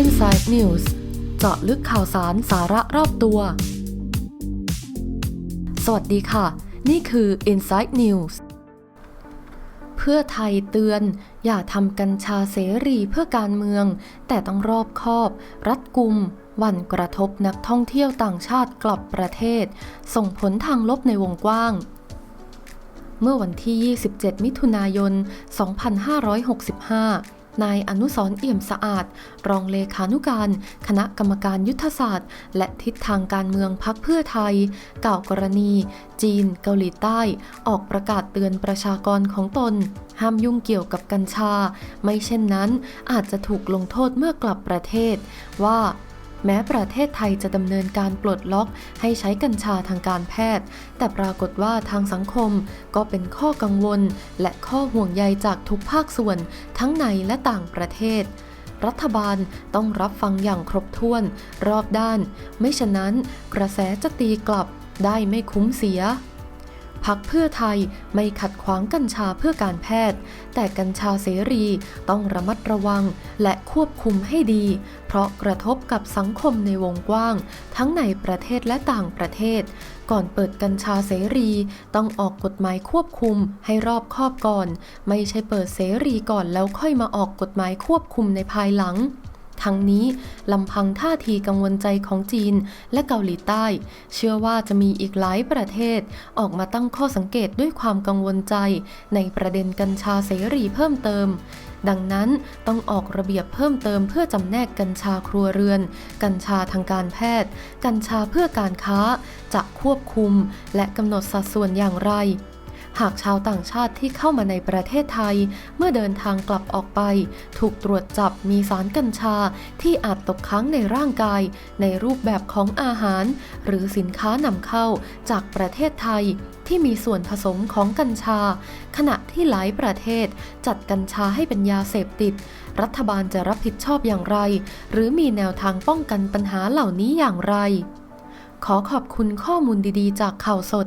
Inside News เจาะลึกข่าวสารสาระรอบตัว สวัสดีค่ะ นี่คือ Inside News เพื่อไทยเตือน อย่าทำกัญชาเสรีเพื่อการเมือง แต่ต้องรอบคอบ รัดกุมวันกระทบนักท่องเที่ยวต่างชาติกลับประเทศ ส่งผลทางลบในวงกว้าง เมื่อวันที่ 27 มิถุนายน 2565นายอนุสรเอี่ยมสะอาด รองเลขานุการ คณะกรรมการยุทธศาสตร์ และทิศทางการเมืองพักเพื่อไทย กล่าวกรณี จีน เกาหลีใต้ ออกประกาศเตือนประชากรของตน ห้ามยุ่งเกี่ยวกับกัญชา ไม่เช่นนั้นอาจจะถูกลงโทษเมื่อกลับประเทศ ว่า แม้ประเทศไทยจะดำเนินการปลดล็อกให้ใช้กัญชาทางการแพทย์ แต่ปรากฏว่าทางสังคมก็เป็นข้อกังวล และข้อห่วงใยจากทุกภาคส่วน ทั้งในและต่างประเทศรัฐบาลต้องรับฟังอย่างครบถ้วน รอบด้าน ไม่ฉะนั้นกระแสจะตีกลับได้ไม่คุ้มเสีย พักเพื่อไทยไม่ขัดขวางกัญชาเพื่อการแพทย์ แต่กัญชาเสรีต้องระมัดระวังและควบคุมให้ดี เพราะกระทบกับสังคมในวงกว้าง ทั้งในประเทศและต่างประเทศ ก่อนเปิดกัญชาเสรี ต้องออกกฎหมายควบคุมให้รอบคอบก่อน ไม่ใช่เปิดเสรีก่อนแล้วค่อยมาออกกฎหมายควบคุมในภายหลัง ทั้งนี้ลำพังท่าทีกังวลใจของจีนและเกาหลีใต้ เชื่อว่าจะมีอีกหลายประเทศ ออกมาตั้งข้อสังเกตด้วยความกังวลใจ ในประเด็นกัญชาเสรีเพิ่มเติมดังนั้นต้องออกระเบียบเพิ่มเติมเพื่อจำแนกกัญชาครัวเรือน กัญชาทางการแพทย์ กัญชาเพื่อการค้า จะควบคุมและกำหนดสัดส่วนอย่างไร หากชาวต่างชาติที่เข้ามาในประเทศไทย เมื่อเดินทางกลับออกไป ถูกตรวจจับมีสารกัญชาที่อาจตกค้างในร่างกาย ในรูปแบบของอาหาร หรือสินค้านำเข้าจากประเทศไทยที่มีส่วนผสมของกัญชา ขณะที่หลายประเทศจัดกัญชาให้เป็นยาเสพติด รัฐบาลจะรับผิดชอบอย่างไร หรือมีแนวทางป้องกันปัญหาเหล่านี้อย่างไร ขอขอบคุณข้อมูลดีๆ จากข่าวสด